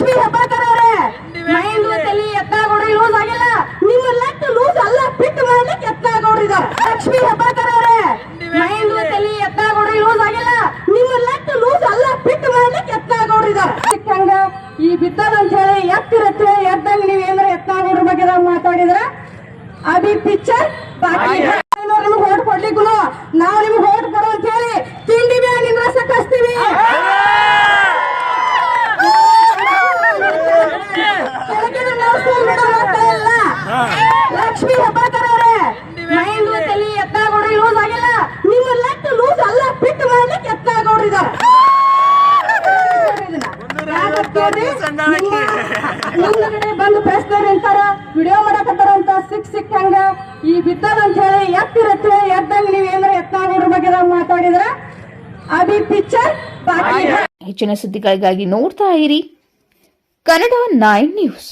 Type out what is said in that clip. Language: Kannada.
ಲಕ್ಷ್ಮಿ ಹೆಬ್ಬಾಳ್ಕರವ್ರೆ ಮೈಂಡ್ ತಲೆ ಎತ್ತಾಗೋಡ್ರಿ ಲೂಸ್ ಆಗಿಲ್ಲ. ನಿಮ್ಮ ಲೆಕ್ಕ ಲೂಸ್ ಅಲ್ಲ ಫಿಟ್ ಮಾಡ್ಲಿಕ್ಕೆ ಇದ್ದಾರೆ ಲಕ್ಷ್ಮಿ ಹೆಬ್ಬಾಳ್ಕರವ್ರೆ ಮೈಂಡ್ ತಲೆ ಎತ್ತಾಗೋಡ್ರಿ ಲೂಸ್ ಆಗಿಲ್ಲ. ನಿಮ್ಮ ಲೆಕ್ಕ ಲೂಸ್ ಅಲ್ಲ ಫಿಟ್ ಮಾಡ್ಲಿಕ್ಕೆ ಎತ್ತಾಗೋಡ್ರಿದಾರ ಸಿಕ್ಕಂಗ ಈ ಬಿತ್ತದ ಅಂತ ಹೇಳಿ ಎತ್ತಿರುತ್ತೆ ಎದ್ದಂಗ ನೀವ್ ಏನಾರ ಎತ್ತಾಗೋಡ್ರ ಬಗ್ಗೆ ಮಾತಾಡಿದ್ರ ಅಭಿ ಪಿಚ್ಚರ್ ಬಾಕಿ ನಿಮ್ಗೆ ಓಟ್ ಕೊಡ್ಲಿಕ್ಕೂ ನಾವ್ ನಿಮ್ಗೆ ಕೆಳಗಿನ ನಾವು ಸುಮ್ನೆ ಬಿಡೋ ಮಾತೇ ಇಲ್ಲ. ಲಕ್ಷ್ಮಿ ಹೆಬ್ಬಾಳ್ಕರ್ ಅವರೇ ಮೈಂಡ್ ತಲಿ ಎತ್ತಾಗೋಡಿ ಲೂಸ್ ಆಗಿಲ್ಲ. ನಿಮ್ಮ ಲೆಕ್ಕ ಲೂಸ್ ಅಲ್ಲ ಬಿಟ್ಟು ಮಾಡ್ಲಿಕ್ಕೆ ಎತ್ತಾಗೋಡಿದಾರ ಮುಂದಗಡೆ ಬಂದು ಪ್ರಶ್ನೆ ನಿಂತಾರ ವಿಡಿಯೋ ಮಾಡಕತ್ತಾರ ಅಂತ ಸಿಕ್ ಸಿಕ್ಕಂಗ ಈ ಬಿತ್ತದ ಅಂತ ಹೇಳಿ ಎತ್ತಿರತ್ತೆ ಎದ್ದಂಗ ನೀವ್ ಏನಾರ ಎತ್ತಾಗೋಡ್ರ ಬಗ್ಗೆ ಮಾತಾಡಿದ್ರ? ಅಭಿ ಪಿಕ್ಚರ್ ಬಾಕಿ ಹೆಚ್ಚಿನ ಸುದ್ದಿಗಳಿಗಾಗಿ ನೋಡ್ತಾ ಇರಿ. Kannada nine news